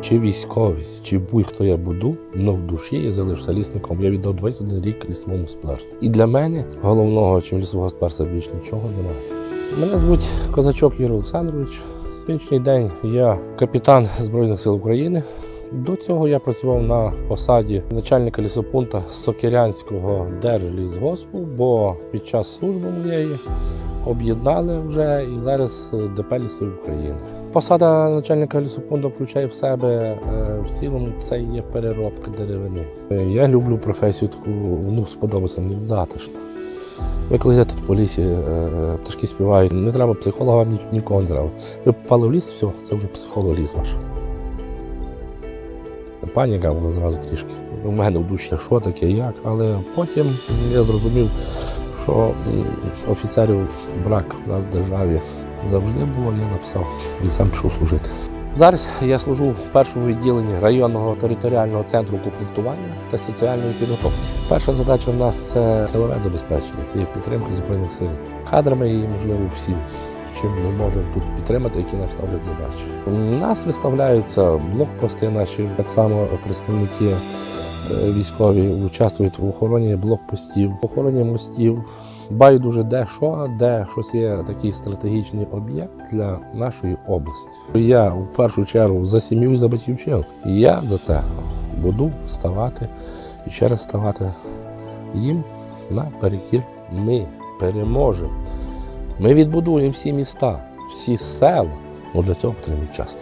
чи військовий, чи будь-хто я буду, але в душі я залишуся лісником. Я віддав 21 рік лісовому господарству. І для мене головного, чим лісового господарства, більш нічого немає. Мене звуть Козачок Юрій Олександрович. Сьогоднішній день я капітан Збройних сил України. До цього я працював на посаді начальника лісопункту Сокирянського держлісгоспу, бо під час служби моєї об'єднали вже і зараз ДП «Ліси України. Посада начальника лісопункту включає в себе е, в цілому це є переробка деревини. Е, Я люблю професію таку, ну сподобається мені затишно. Ви коли йдете по лісі, е, пташки співають, не треба психолога, ні- нікого не треба. Ви попали в ліс, все, це вже психолог ліс ваш. Паніка була зразу трішки. У мене в душі що таке, як, але потім я зрозумів, що офіцерів брак у нас в державі завжди було, я написав і сам пішов служити. Зараз я служу в першому відділенні районного територіального центру комплектування та соціальної підготовки. Перша задача в нас це тилове забезпечення, це є підтримка збройних сил. Кадрами і можливо всім, чим ми можемо тут підтримати, які нам ставлять задачі. У нас виставляються блокпости наші, так само представники військові участвують в охороні блокпостів, охороні мостів. Байдуже де що, де щось є такий стратегічний об'єкт для нашої області. Я в першу чергу за сім'ю і за батьківщину. І Я за це буду ставати і ще раз ставати їм наперекір. Ми переможемо. Ми відбудуємо всі міста, всі села. Ну для цього потрібен час.